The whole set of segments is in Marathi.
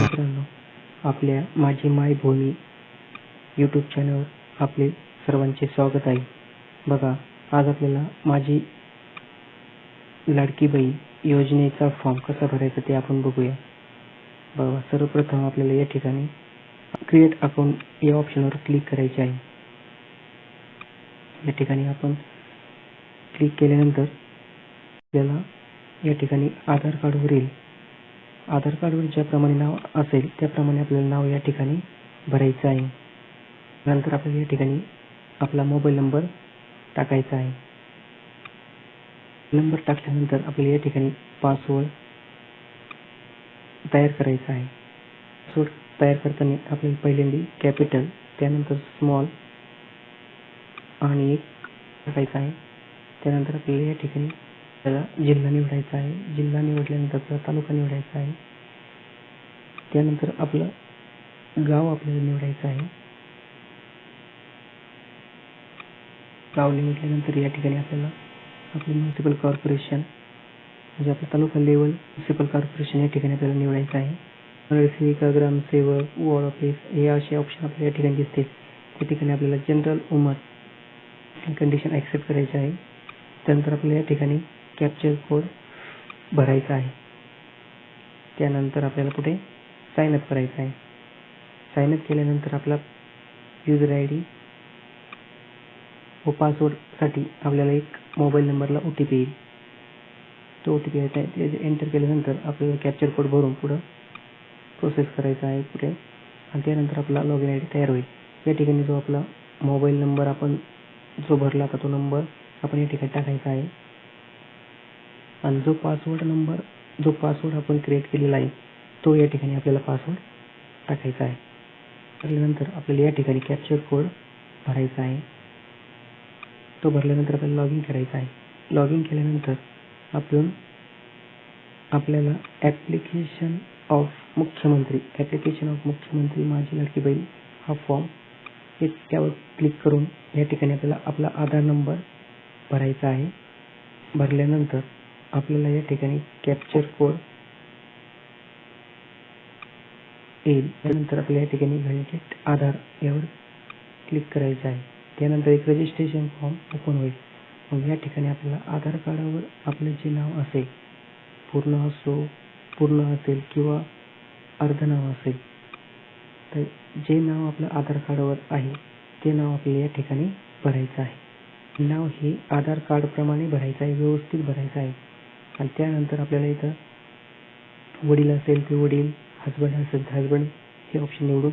मित्रांनो आपल्या माझी मायभूमी यूट्यूब चॅनलवर आपले सर्वांचे स्वागत आहे. बघा आज आपल्याला माझी लाडकी बाई योजनेचा फॉर्म कसा भरायचा ते आपण बघूया. बघा सर्वप्रथम आपल्याला या ठिकाणी क्रिएट अकाउंट या ऑप्शनवर क्लिक करायचे आहे. या ठिकाणी आपण क्लिक केल्यानंतर आपल्याला या ठिकाणी आधार कार्डवरील आधार कार्डवर ज्याप्रमाणे नाव असेल त्याप्रमाणे आपल्याला नाव या ठिकाणी भरायचं आहे. नंतर आपल्याला या ठिकाणी आपला मोबाईल नंबर टाकायचा आहे. नंबर टाकल्यानंतर आपल्याला या ठिकाणी पासवर्ड तयार करायचा आहे. पासवर्ड तयार करताना आपल्याला पहिल्यांदा कॅपिटल त्यानंतर स्मॉल आणि एक टाकायचा आहे. त्यानंतर आपल्याला या ठिकाणी आपल्याला जिल्हा निवडायचा आहे. जिल्हा निवडल्यानंतर आपला तालुका निवडायचा आहे. त्यानंतर आपलं गाव आपल्याला निवडायचं आहे. गाव निवडल्यानंतर या ठिकाणी आपल्याला आपले म्युन्सिपल कॉर्पोरेशन म्हणजे आपलं तालुका लेवल म्युन्सिपल कॉर्पोरेशन या ठिकाणी आपल्याला निवडायचं आहे. नगरसेविका ग्रामसेवक वॉर्ड ऑफिस हे असे ऑप्शन आपल्याला या ठिकाणी दिसतील. त्या ठिकाणी आपल्याला जनरल उमर कंडिशन ॲक्सेप्ट करायचे आहे. त्यानंतर आपल्याला या ठिकाणी कॅप्चर कोड भरायचा आहे. त्यानंतर आपल्याला कुठे? साइन अप करायचं आहे. साइन अप केल्यानंतर आपला युजर आय डी व पासवर्डसाठी आपल्याला एक मोबाईल नंबरला ओ टी पी येईल. तो ओ टी पी यायचा आहे. एंटर केल्यानंतर आपल्याला कॅप्चर कोड भरून पुढं प्रोसेस करायचा आहे पुढे. आणि त्यानंतर आपला लॉग इन आय डी तयार होईल. या ठिकाणी जो आपला मोबाईल नंबर आपण जो भरला होता तो नंबर आपण या ठिकाणी टाकायचा आहे. आणि जो पासवर्ड नंबर जो पासवर्ड आपण क्रिएट केलेला आहे तो या ठिकाणी आपल्याला पासवर्ड टाकायचा आहे. टाकल्यानंतर आपल्याला या ठिकाणी कॅप्चर कोड भरायचा आहे. तो भरल्यानंतर आपल्याला लॉग इन करायचा आहे. लॉग इन केल्यानंतर आपण आपल्याला ॲप्लिकेशन ऑफ मुख्यमंत्री ॲप्लिकेशन ऑफ मुख्यमंत्री माझी लाडकी बहीण हा फॉर्म हे त्यावर क्लिक करून या ठिकाणी आपल्याला आपला आधार नंबर भरायचा आहे. भरल्यानंतर आपल्याला या ठिकाणी कॅप्चर कोड येईल. त्यानंतर आपल्याला या ठिकाणी व्हॅलिडेट आधार यावर क्लिक करायचं आहे. त्यानंतर एक रजिस्ट्रेशन फॉर्म ओपन होईल. मग या ठिकाणी आपल्याला आधार कार्डावर आपलं जे नाव असेल पूर्ण असो पूर्ण असेल किंवा अर्ध नाव असेल तर जे नाव आपलं आधार कार्डावर आहे ते नाव आपल्याला या ठिकाणी भरायचं आहे. नाव हे आधार कार्डप्रमाणे भरायचं आहे व्यवस्थित भरायचं आहे. आणि त्यानंतर आपल्याला इथं वडील असेल ते वडील हजबंड असेल तर हजबंड हे ऑप्शन निवडून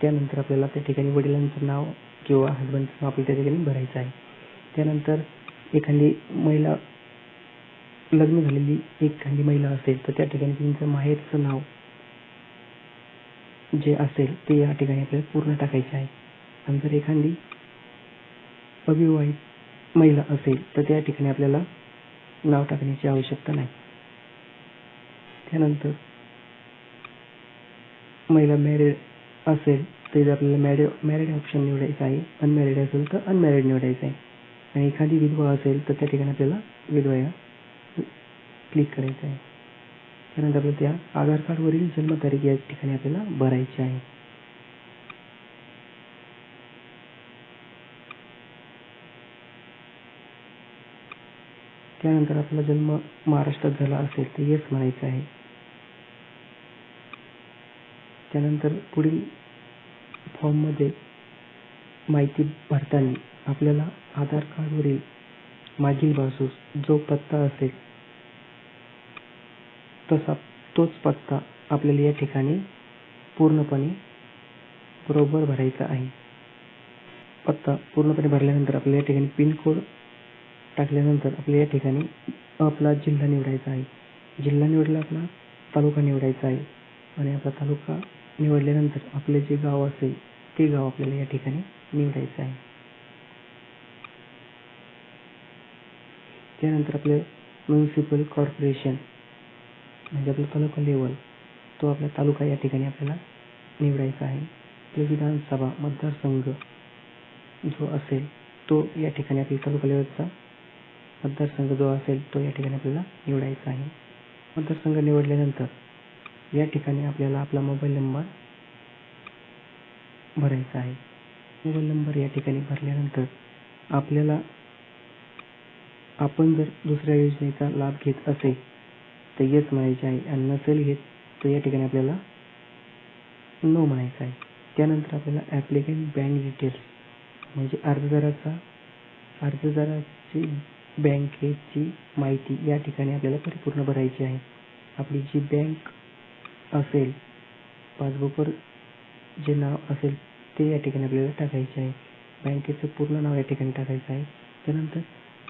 त्यानंतर आपल्याला त्या ठिकाणी वडिलांचं नाव किंवा हजबंडचं नाव आपल्या त्या ठिकाणी भरायचं आहे. त्यानंतर एखादी महिला लग्न झालेली एखादी महिला असेल तर त्या ठिकाणी त्यांचं माहेरचं नाव जे असेल ते या ठिकाणी आपल्याला पूर्ण टाकायचे आहे. आणि जर एखादी अविवाहित महिला असेल तर त्या ठिकाणी आपल्याला नाव टाकण्याची आवश्यकता नाही. त्यानंतर महिला मॅरिड असेल तर आपल्याला मॅरिड मॅरिड ऑप्शन निवडायचं आहे. अनमॅरिड असेल तर अनमॅरिड निवडायचं आहे. आणि एखादी विधवा असेल तर त्या ठिकाणी आपल्याला विधवा या क्लिक करायचं आहे. त्यानंतर आपल्याला त्या आधार कार्डवरील जन्मतारीख या ठिकाणी आपल्याला भरायची आहे. त्यानंतर आपला जन्म महाराष्ट्रात झाला असेल तर येस म्हणायचं आहे. त्यानंतर पुढील फॉर्ममध्ये माहिती भरताना आपल्याला आधार कार्डवरील मागील बाजूस जो पत्ता असेल तसा तोच पत्ता आपल्याला या ठिकाणी पूर्णपणे बरोबर भरायचा आहे. पत्ता पूर्णपणे भरल्यानंतर आपल्याला या ठिकाणी पिनकोड टाकल्यानंतर आपल्या या ठिकाणी आपला जिल्हा निवडायचा आहे. जिल्हा निवडला आपला तालुका निवडायचा आहे. आणि आपला तालुका निवडल्यानंतर आपले जे गाव असेल ते गाव आपल्याला या ठिकाणी निवडायचं आहे. त्यानंतर आपले म्युन्सिपल कॉर्पोरेशन म्हणजे आपला तालुका लेवल तो आपला तालुका या ठिकाणी आपल्याला निवडायचा आहे. आपले विधानसभा मतदारसंघ जो असेल तो या ठिकाणी आपल्या तालुका लेवलचा मतदारसंघ जो असेल तो या ठिकाणी आपल्याला निवडायचा आहे. मतदारसंघ निवडल्यानंतर या ठिकाणी आपल्याला आपला मोबाईल नंबर भरायचा आहे. मोबाईल नंबर या ठिकाणी भरल्यानंतर आपल्याला आपण जर दुसऱ्या योजनेचा लाभ घेत असेल तर येस म्हणायचे आहे आणि नसेल घेत तर या ठिकाणी आपल्याला नो म्हणायचं आहे. त्यानंतर आपल्याला ॲप्लिकेंट बँक डिटेल्स म्हणजे अर्जदाराचा अर्जदाराची बँकेची माहिती या ठिकाणी आपल्याला परिपूर्ण भरायची आहे. आपली जी बँक असेल पासबुकवर जे नाव असेल ते या ठिकाणी आपल्याला टाकायचे आहे. बँकेचं पूर्ण नाव या ठिकाणी टाकायचं आहे. त्यानंतर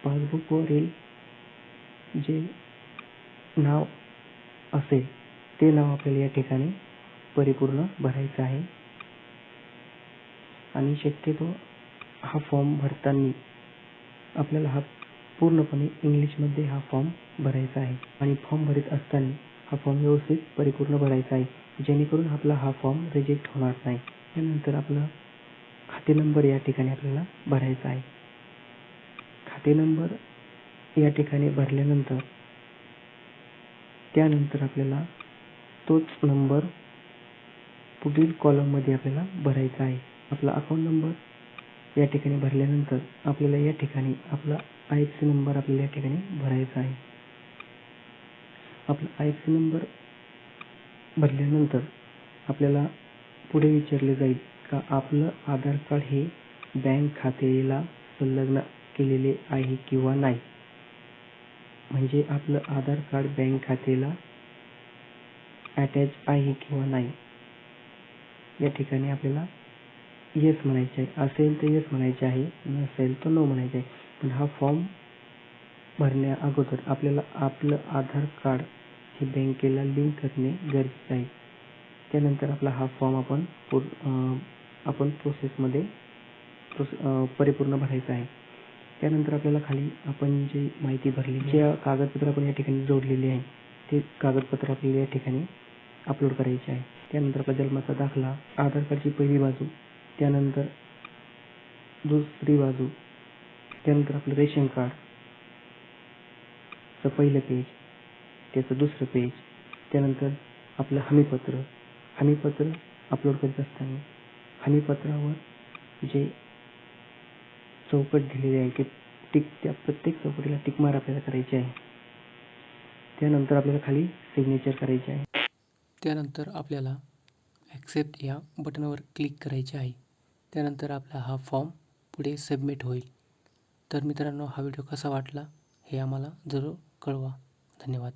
पासबुकवरील जे नाव असेल ते नाव आपल्याला या ठिकाणी परिपूर्ण भरायचं आहे. आणि शक्यतो हा फॉर्म भरताना आपल्याला हा पूर्णपणे इंग्लिशमध्ये हा फॉर्म भरायचा आहे. आणि फॉर्म भरत असताना हा फॉर्म व्यवस्थित परिपूर्ण भरायचा आहे. जेणेकरून आपला हा फॉर्म रिजेक्ट होणार नाही. त्यानंतर आपला खाते नंबर या ठिकाणी आपल्याला भरायचा आहे. खाते नंबर या ठिकाणी भरल्यानंतर त्यानंतर आपल्याला तोच नंबर पुढील कॉलममध्ये आपल्याला भरायचा आहे. आपला अकाउंट नंबर या ठिकाणी भरल्यानंतर आपल्याला या ठिकाणी आपला आय नंबर आपल्याला या ठिकाणी भरायचा आहे. आपला आय सी नंबर भरल्यानंतर आपल्याला पुढे विचारले जाईल का आपलं आधार कार्ड हे बँक खात्याला संलग्न केलेले आहे किंवा नाही? म्हणजे आपलं आधार कार्ड बँक खात्याला अटॅच आहे किंवा नाही? या ठिकाणी आपल्याला येस म्हणायचे आहे. असेल तर येस म्हणायचे आहे नसेल तर नो म्हणायचे आहे. पण हा फॉर्म भरण्या अगोदर आपल्याला आपलं आधार कार्ड हे बँकेला लिंक करणे गरजेचे आहे. त्यानंतर आपला हा फॉर्म आपण पूर- आपण प्रोसेसमध्ये प्रोसे परिपूर्ण भरायचा आहे. त्यानंतर आपल्याला खाली आपण जी माहिती भरली जे कागदपत्र आपण या ठिकाणी जोडलेली आहे ते कागदपत्र आपल्याला या ठिकाणी अपलोड करायचे आहे. त्यानंतर आपला जन्माचा दाखला आधार कार्डची पहिली बाजू त्यानंतर दुसरी बाजू त्यानंतर आपलं रेशन कार्डचं पहिलं पेज त्याचं दुसरं पेज त्यानंतर आपलं हमीपत्र. हमीपत्र अपलोड करत असताना हमीपत्रावर जे चौकट दिलेली आहे ते टिक त्या प्रत्येक चौकटीला टिकमार आपल्याला करायची आहे. त्यानंतर आपल्याला खाली सिग्नेचर करायचे आहे. त्यानंतर आपल्याला ॲक्सेप्ट या बटनावर क्लिक करायचे आहे. त्यानंतर आपला हा फॉर्म पुढे सबमिट होईल. तर मित्रांनो हा व्हिडिओ कसा वाटला हे आम्हाला जरूर कळवा. धन्यवाद.